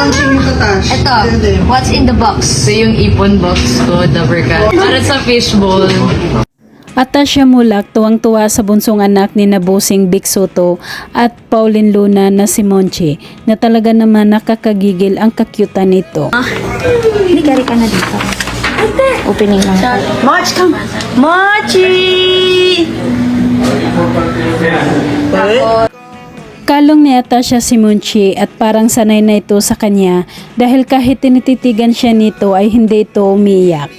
launching yung tatas. Ito, what's in the box? Ito yung ipon box ko, Dabber Cat. Para sa fishbowl. Atasha Mulak tuwang-tuwa sa bunsong anak ni Nabusing Big Soto at Pauline Luna na si Monchi na talaga naman nakakagigil ang kakyutan nito. Hindi kari ka na dito. Opening lang. March, come! Mochi! Kalong ni Atasha si Monchi at parang sanay na ito sa kanya dahil kahit tinititigan siya nito ay hindi ito umiyak.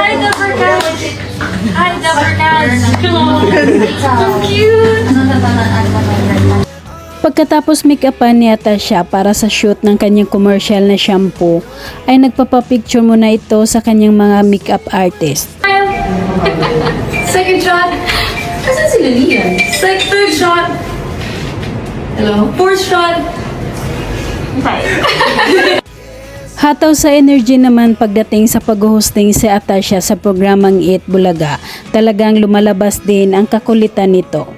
Hi, Dabber Cat! Hi, Dabber Cat! So cute! Pagkatapos make-upan ni Atasha para sa shoot ng kanyang commercial na shampoo, ay nagpapapicture muna ito sa kanyang mga makeup artist. Second shot. Asan si Lilian? Sec third shot. Hello? Fourth shot. Hataw sa energy naman pagdating sa pag-hosting si Atasha sa programang Eat Bulaga, talagang lumalabas din ang kakulitan nito.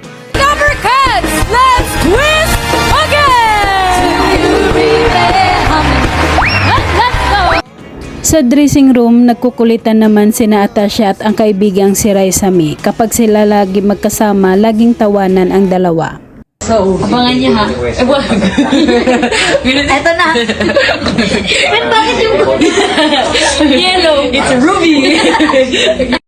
Sa dressing room, nagkukulitan naman sina Atasha at ang kaibigang si Raisami. Kapag sila lagi magkasama, laging tawanan ang dalawa. Abangan niya ha. Eh, wag. Ito na. Wait, bakit yung Yellow. It's a ruby.